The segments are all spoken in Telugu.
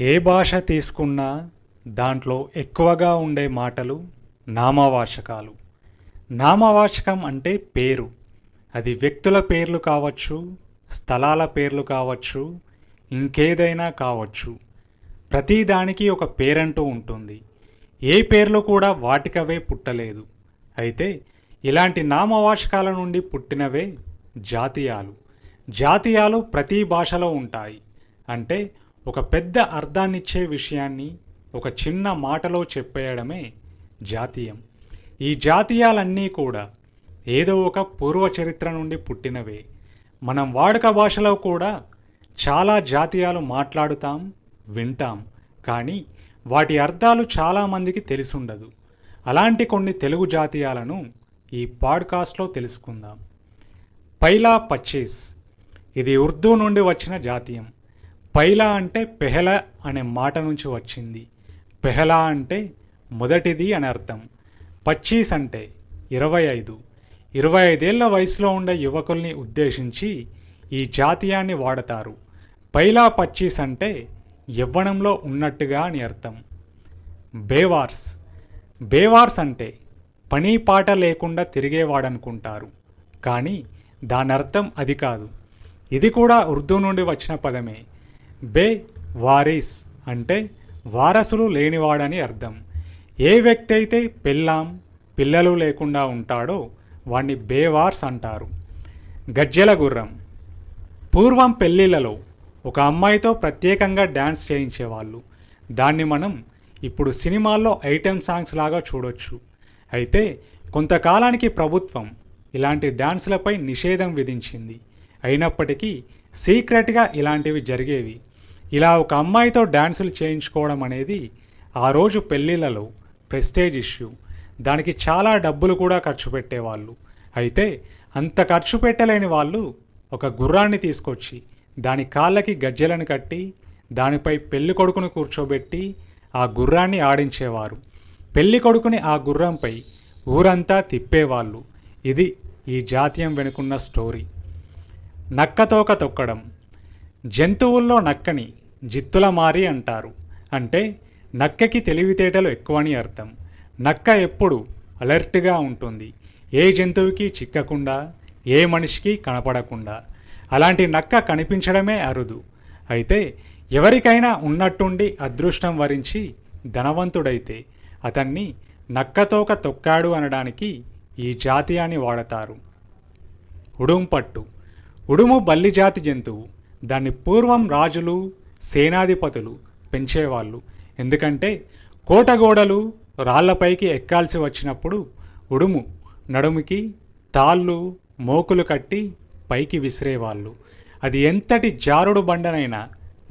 ఏ భాష తీసుకున్నా దాంట్లో ఎక్కువగా ఉండే మాటలు నామవాచకాలు. నామవాచకం అంటే పేరు. అది వ్యక్తుల పేర్లు కావచ్చు స్థలాల పేర్లు కావచ్చు ఇంకేదైనా కావచ్చు. ప్రతిదానికి ఒక పేరంటూ ఉంటుంది. ఏ పేర్లు కూడా వాటికవే పుట్టలేదు. అయితే ఇలాంటి నామవాచకాల నుండి పుట్టినవే జాతీయాలు. జాతీయాలు ప్రతి భాషలో ఉంటాయి. అంటే ఒక పెద్ద అర్థాన్నిచ్చే విషయాన్ని ఒక చిన్న మాటలో చెప్పేయడమే జాతీయం. ఈ జాతీయాలన్నీ కూడా ఏదో ఒక పూర్వ చరిత్ర నుండి పుట్టినవే. మనం వాడుక భాషలో కూడా చాలా జాతీయాలు మాట్లాడుతాం వింటాం. కానీ వాటి అర్థాలు చాలామందికి తెలిసుండదు. అలాంటి కొన్ని తెలుగు జాతీయాలను ఈ పాడ్కాస్ట్లో తెలుసుకుందాం. పైలా పచ్చీస్. ఇది ఉర్దూ నుండి వచ్చిన జాతీయం. పైలా అంటే పెహల అనే మాట నుంచి వచ్చింది. పెహలా అంటే మొదటిది అని అర్థం. పచ్చీస్ అంటే ఇరవై ఐదు. ఇరవై ఐదేళ్ళ వయసులో ఉండే యువకుల్ని ఉద్దేశించి ఈ జాతీయాన్ని వాడతారు. పైలా పచ్చీస్ అంటే యవ్వనంలో ఉన్నట్టుగా అని అర్థం. బేవార్స్. బేవార్స్ అంటే పని పాట లేకుండా తిరిగేవాడనుకుంటారు. కానీ దాని అర్థం అది కాదు. ఇది కూడా ఉర్దూ నుండి వచ్చిన పదమే. బే వారీస్ అంటే వారసులు లేనివాడని అర్థం. ఏ వ్యక్తి అయితే పెళ్ళాం పిల్లలు లేకుండా ఉంటాడో వాణ్ణి బేవార్స్ అంటారు. గజ్జెల గుర్రం. పూర్వం పెళ్ళిళ్ళలో ఒక అమ్మాయితో ప్రత్యేకంగా డ్యాన్స్ చేయించేవాళ్ళు. దాన్ని మనం ఇప్పుడు సినిమాల్లో ఐటెం సాంగ్స్ లాగా చూడొచ్చు. అయితే కొంతకాలానికి ప్రభుత్వం ఇలాంటి డ్యాన్సులపై నిషేధం విధించింది. అయినప్పటికీ సీక్రెట్గా ఇలాంటివి జరిగేవి. ఇలా ఒక అమ్మాయితో డ్యాన్సులు చేయించుకోవడం అనేది ఆ రోజు పెళ్ళిళ్ళలో ప్రెస్టేజ్ ఇష్యూ. దానికి చాలా డబ్బులు కూడా ఖర్చు పెట్టేవాళ్ళు. అయితే అంత ఖర్చు పెట్టలేని వాళ్ళు ఒక గుర్రాన్ని తీసుకొచ్చి దాని కాళ్ళకి గజ్జెలను కట్టి దానిపై పెళ్ళి కొడుకును కూర్చోబెట్టి ఆ గుర్రాన్ని ఆడించేవారు. పెళ్ళి కొడుకుని ఆ గుర్రంపై ఊరంతా తిప్పేవాళ్ళు. ఇది ఈ జాతీయం వెనుకున్న స్టోరీ. నక్కతోక తొక్కడం. జంతువుల్లో నక్కని జిత్తుల మారి అంటారు. అంటే నక్కకి తెలివితేటలు ఎక్కువని అర్థం. నక్క ఎప్పుడు అలర్ట్గా ఉంటుంది. ఏ జంతువుకి చిక్కకుండా ఏ మనిషికి కనపడకుండా. అలాంటి నక్క కనిపించడమే అరుదు. అయితే ఎవరికైనా ఉన్నట్టుండి అదృష్టం వరించి ధనవంతుడైతే అతన్ని నక్కతోక తొక్కాడు అనడానికి ఈ జాతీయాన్ని వాడతారు. ఉడుంపట్టు. ఉడుము బల్లి జాతి జంతువు. దాన్ని పూర్వం రాజులు సేనాధిపతులు పెంచేవాళ్ళు. ఎందుకంటే కోటగోడలు రాళ్ళపైకి ఎక్కాల్సి వచ్చినప్పుడు ఉడుము నడుముకి తాళ్ళు మోకులు కట్టి పైకి విసిరేవాళ్ళు. అది ఎంతటి జారుడు బండనైనా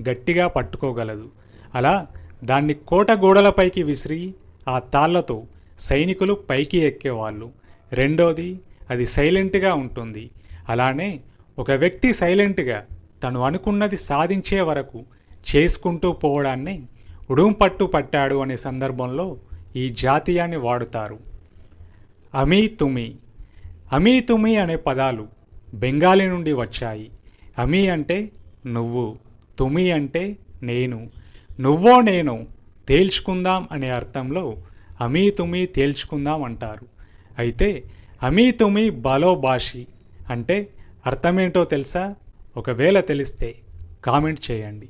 గట్టిగా పట్టుకోగలదు. అలా దాన్ని కోట గోడలపైకి విసిరి ఆ తాళ్ళతో సైనికులు పైకి ఎక్కేవాళ్ళు. రెండోది అది సైలెంట్గా ఉంటుంది. అలానే ఒక వ్యక్తి సైలెంట్గా తను అనుకున్నది సాధించే వరకు చేసుకుంటూ పోవడాన్ని ఉడుంపట్టు పట్టాడు అనే సందర్భంలో ఈ జాతీయాన్ని వాడుతారు. అమీ తుమి. అమీ తుమి అనే పదాలు బెంగాలీ నుండి వచ్చాయి. అమీ అంటే నువ్వు తుమి అంటే నేను నువ్వో నేను తేల్చుకుందాం అనే అర్థంలో అమీ తుమి తేల్చుకుందాం అంటారు. అయితే అమీ తుమి బలోభాషి అంటే అర్థమేంటో తెలుసా? ఒకవేళ తెలిస్తే కామెంట్ చేయండి.